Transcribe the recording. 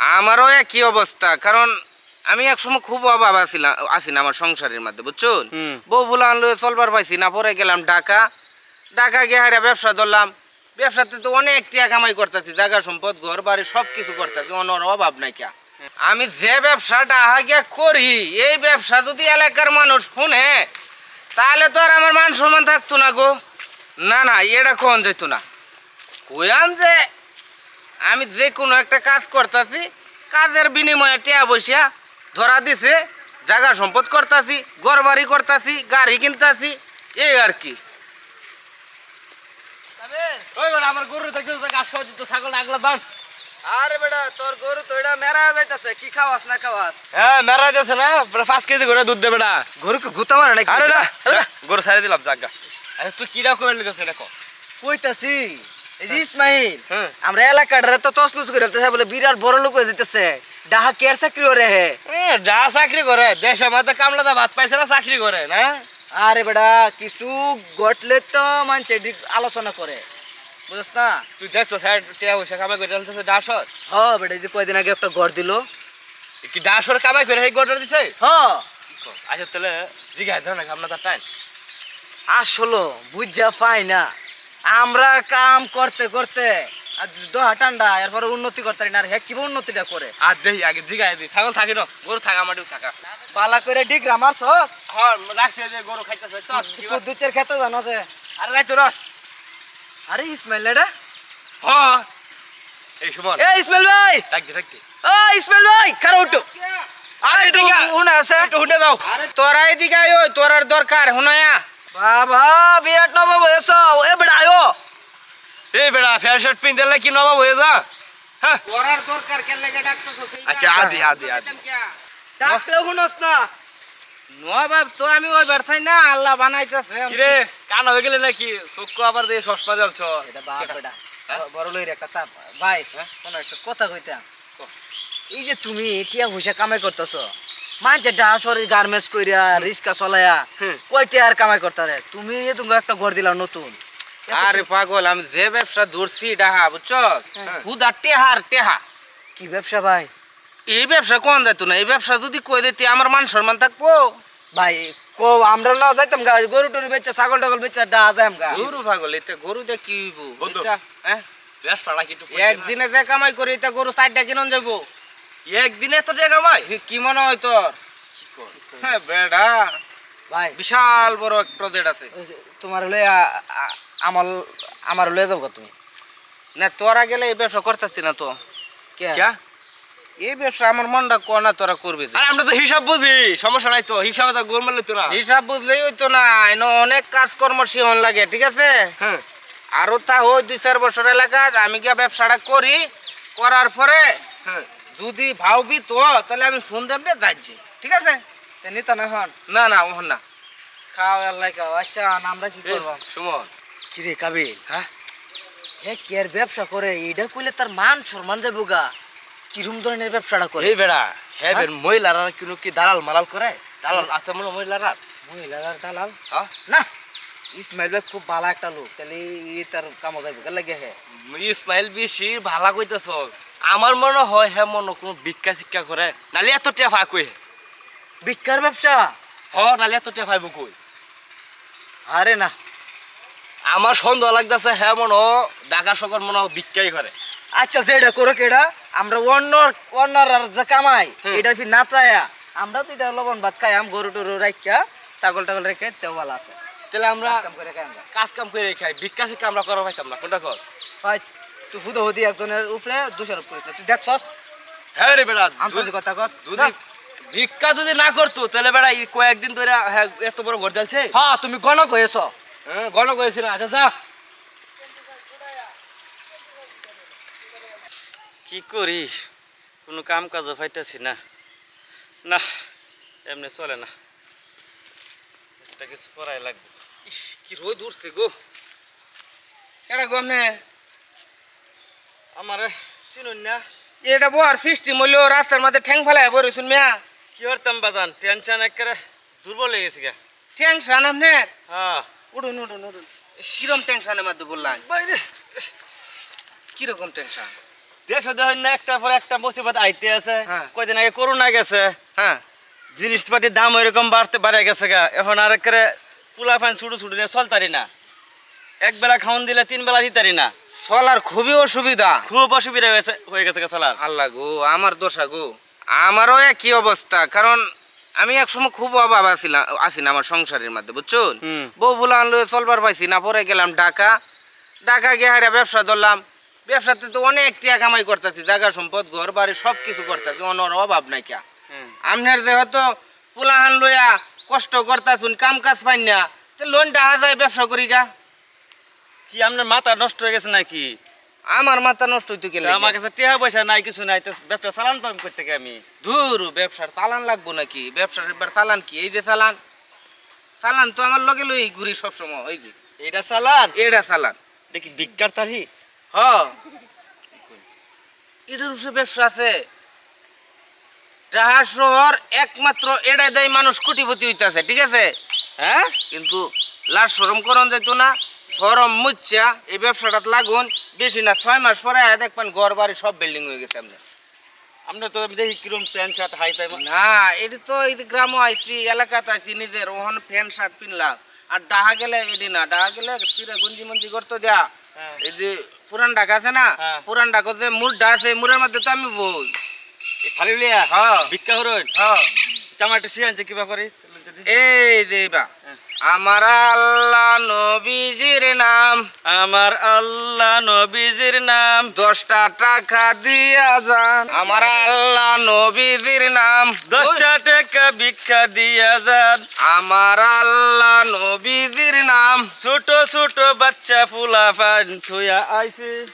আমারও একই অবস্থা কারণ আমি একসময় খুব অভাব আছিলাম আছি না আমার সংসারের মধ্যে বুঝছুন। বউ বুলা আনলো চলবার পাইছি না পরে গেলাম ঢাকা। ঢাকা গিয়ে হারা ব্যবসা ধরলাম। ব্যবসাতে তো অনেক টাকা কামাই করতেছি জায়গা সম্পদ ঘর বাড়ি সব কিছু করতেছি অন্য অভাব নাই কে। আমি যে ব্যবসাটা আগে করি এই ব্যবসা যদি এলাকার মানুষ শুনে তাহলে তো আর আমার মান সম্মান থাকতো না গো। না না এটা কোন যেত না। কইয়াম যে আমি যে কোনো একটা কাজ করতেছি কাজের বিনিময়ে টিয়া বসিয়া ধরা দিছে জায়গা সম্পদ করতেছি ঘর বাড়ি করতেছি গাড়ি কিনতেছি এই আর কি। আমার গরু ছাগল আগলা দান আরে বেটা তোর গরু তো এটা মেরা যাইতাছে কি খাওয়াস না খাওয়াস? হ্যাঁ মেরা না পুরো কেজি করে দুধ দেবে না গরুকে গুতা মারে নাকি? আরে না গরু ছাড়ে দিলাম জাগা। আরে তুই দেখো কইতাছি ইসমাইল হ্যাঁ। আমরা এলাকাটারে তো তসনস করে বলে বিরাট বড় লোক হয়ে যেতেছে। ডাহা কেয়ার চাকরি করে? হে যা চাকরি করে। দেশের মধ্যে কামলাদা ভাত পাইছে না চাকরি করে না? আরে বেটা কিছু ঘটলে তো এদিক আলোচনা করে। বুঝছ না? তুই দেখছ স্যার টিয়া পয়সা কামাই করে আনতেছে ডাসর হ বেটা এই যে কয়দিন আগে একটা ঘর দিল। কি ডাসর কামাই করে এই গোটর দিছে? হ। আচ্ছা তাহলে জিগাই দাও না কামলাদা টাইম। আসলো বুঝা পাই না। আমরা কাম করতে করতে আর দহা ঠান্ডা এরপরে উন্নতি করতে পারি না। আর হ্যাঁ কীভাবে উন্নতিটা করে? আর দেখি আগে জিগাই দিই। ছাগল থাকি না গরু থাকা মাটিও থাকা। পালা করে হ্যাঁ রাখছে যে গরু খাইতেছে দুধের খেতে জানো যে। আরে যাইতো না আরে ইসমাইল এটা হ্যাঁ এই সুমন। এ ইসমাইল ভাই! ও ইসমাইল ভাই খারাপ উঠো। আরে একটু উনা আছে হুঁটে দাও আরে তোরা এদিকে আয় ওই তোরার দরকার হুনায়া বাবা বিরাট নবাব এসো এ বেড়া আয়ো। এই বেড়া ফেয়ার শার্ট পিনতে কি নবাব হয়ে যা। হ্যাঁ। দরকার কেন লাগে ডাকতেছো আচ্ছা আদি আদি আদি। ডাকলে শুনস না। নবাব তো আমি ওই বেরথাই না আল্লাহ বানাইতেছে। কিরে কান হয়ে গেলে নাকি? চক্ষু আবার দিয়ে সস্তা জ্বলছ। এটা বাপ বেটা বড় লইরে একটা চাপ ভাই কোন একটা কথা কইতাম। এই যে তুমি টিয়া পয়সা কামাই করতেছ মাঝে ডাসরি গার্মেন্টস কইরা রিক্সা চলায়া হুম। কয় কামাই করতারে? তুমি এ তুমি একটা ঘর নতুন। আরে পাগল আমি যে ব্যবসা ধরছি ডাহা বুঝছ। হুদা টেহার টেহা। কি ব্যবসা ভাই? এই ব্যবসা কোন না এই ব্যবসা যদি কই দিতে আমার মান সম্মান থাকব। ভাই কো আমরা না যাইতাম গা গরু টরু বেচা ছাগল টাগল বেচা ডা যাইম গা। গরু পাগল এটা গরু দিয়ে কি হইব? এটা, হ্যাঁ? কিন্তু একদিনে যে কামাই করে এটা গরু চারটা কিনন যাব একদিনে তো টাকা কি মনে হয় তোর? হ্যাঁ বেড়া। ভাই। বিশাল বড় এক প্রজেক্ট আছে। তোমার হলে আমার আমার লয়ে যাব তুমি। না তোরা গেলে এই ব্যবসা করতেছি না তো। কে? এই ব্যবসা আমার মনটা কো না তোরা করবি। আরে আমরা তো হিসাব বুঝি। সমস্যা নাই তো হিসাবে তো গোল মারলে তোরা হিসাব বুঝলেই হইতো না এনে অনেক কাজকর্ম সিহন লাগে ঠিক আছে? হ্যাঁ। আরও তা ওই দুই চার বছর এলাকা আমি গিয়ে ব্যবসাটা করি করার পরে হ্যাঁ। যদি ভাববি তো তাহলে আমি ফোন দেবো যাচ্ছি। ঠিক আছে? তে নিতা না এখন? না না ওহন না। খাও আল্লাহ খাও। আচ্ছা না আমরা কি করব? সুমন। কি রে কাবিল? হ্যাঁ? হে কি আর ব্যবসা করে? এইটা কইলে তার মান সম্মান যাব গা। কিরম ধরনের ব্যবসাটা করে? এই বেড়া হ্যাঁ? বের মহিলারা কিন্তু কি দালাল মালাল করে? দালাল আছে মনে হয় মহিলারা মহিলার দালাল? হ্যাঁ? না ইসমাইল ভাই খুব ভালো একটা লোক। তাহলে ই তার কামো যাইব কে লাগে হে। ইসমাইল বেশি ভালা কইতেছ। আমার মনে হয় হ্যাঁ মনে কোনো ভিক্ষা শিক্ষা করে নালে এত টেফা কই ভিক্ষার ব্যবসা? হ নালে এত টেফাইব কই? আরে না। আমার সন্দেহ লাগতেছে হ্যাঁ মনে হয় ঢাকা শহর মনে হয় ভিক্ষাই করে। আচ্ছা যেটা করো কেডা আমরা অন্য অন্য যে কামাই এটা ফির না চায়া আমরা তো এটা লবণ ভাত খাই আম গরু টরু রাখিয়া ছাগল টাগল রেখে তেও ভালো আছে। তাহলে আমরা কাজ কাম করে খাই আমরা। কাজ কাম করে খাই ভিক্ষা শিক্ষা আমরা করা পাইতাম না কোনটা কর? ভাই তুই হুদো হুদি একজনের উপরে দুশোর উপরে তুই দেখছস হ্যাঁ রে বেড়া আন্তর্জাতিক কথা কস। যদি ভিক্ষা যদি না করতো তাহলে বেড়া এই কয়েকদিন ধরে হ্যাঁ এত বড় ঘর জ্বালছে? হ্যাঁ তুমি গণক হয়েছ। হ্যাঁ গণ করেছিল আচ্ছা যা। কি করি কোনো কাম কাজও পাইতেছি না। না এমনি চলে না। একটা কিছু করাই লাগবে। কি রোদ উঠছে গো। কেডা গো আমারে চিনুন না। এটা বহার সিস্টেম হইল রাস্তার মধ্যে ঠ্যাং ফেলায় বরেছুন মিয়া। কি করতাম বাজান? টেনশন একেবারে দুর্বল হয়ে গেছে গা। ঠ্যাং সান আপনি হ্যাঁ। উঠুন উঠুন উঠুন। কিরম টেনশনের মধ্যে বললাম বাইরে। কীরকম টেনশন? দেশ দেখুন না একটা পর একটা মুসিবত আইতে আছে। হ্যাঁ। কয়দিন আগে করোনা গেছে। হ্যাঁ। জিনিসপাতির দাম ওইরকম বাড়তে বাড়ে গেছে গা। এখন আর একেবারে পুলা ফান ছুটু ছুটু নিয়ে চলতারি না। এক বেলা খাওয়ান দিলে তিন বেলা দিতারি না। চলার খুবই অসুবিধা। খুব অসুবিধা হয়েছে হয়ে গেছে চলার। আল্লাহ গো আমার দোষা গো। আমারও একই অবস্থা কারণ আমি একসময় খুব অভাব আছিলাম আছি না আমার সংসারের মধ্যে বুঝছুন। বউ বুলা আনলো চলবার পাইছি না পরে গেলাম ঢাকা। ঢাকা গিয়ে হারা ব্যবসা ধরলাম। ব্যবসাতে তো অনেক টিয়া কামাই করতেছি জায়গা সম্পদ ঘর বাড়ি সব কিছু করতেছি অনর অভাব নাই কা। আপনার যে হয়তো পুলাহান লইয়া কষ্ট করতাছুন কাম কাজ পাই না তো লোন টাকা যায় ব্যবসা করি গা। কি আপনার মাথা নষ্ট হয়ে গেছে নাকি? আমার মাথা নষ্ট হইতো গেলে আমার কাছে টেহা পয়সা নাই কিছু নাই তো ব্যবসা চালান পাম করতে আমি। ধুর ব্যবসার চালান লাগবো নাকি? ব্যবসার এবার চালান কি? এই যে চালান। চালান তো আমার লগে লই ঘুরি সবসময় ওই যে। এটা চালান? এটা চালান। দেখি বিজ্ঞার তারি। হ। এটার উপরে ব্যবসা আছে। ডাহা শহর একমাত্র এটাই দেয় মানুষ কোটিপতি হইতাছে ঠিক আছে? হ্যাঁ? কিন্তু লাশ সরম করন যাইতো না সরম মুচ্ছা এই ব্যবসাটাত লাগুন বেশি না ছয় মাস পরে আয় দেখবেন ঘর বাড়ি সব বিল্ডিং হয়ে গেছে আপনার। আমরা তো আমি দেখি কিরম প্যান্ট শার্ট হাই পাই না এটি তো এই যে গ্রামও আইছি এলাকাতে আইছি নিজের ওখানে প্যান্ট শার্ট পিনলাম। আর ডাহা গেলে এটি না ডাহা গেলে ফিরে গুঞ্জি মঞ্জি করতে দেয়া হ্যাঁ। এই যে পুরান ঢাকা আছে না হ্যাঁ। পুরান ঢাকা যে মুরডা আছে মুরের মধ্যে তো আমি বই। খালি লিয়া? হ্যাঁ। ভিক্ষা হরইন হ্যাঁ। চামাটা সে আনছে কি ব্যাপারে? এই যে বা হ্যাঁ। আমার আল্লাহ নবীজির নাম। আমার আল্লাহ নবীজির নাম। দশটা টাকা দিয়া যান। আমার আল্লাহ নবীজির নাম। দশটা টাকা ভিক্ষা দিয়া যান। আমার আল্লাহ নবীজির নাম। ছোট ছোট বাচ্চা ফুলা ফান থুয়া আইছে।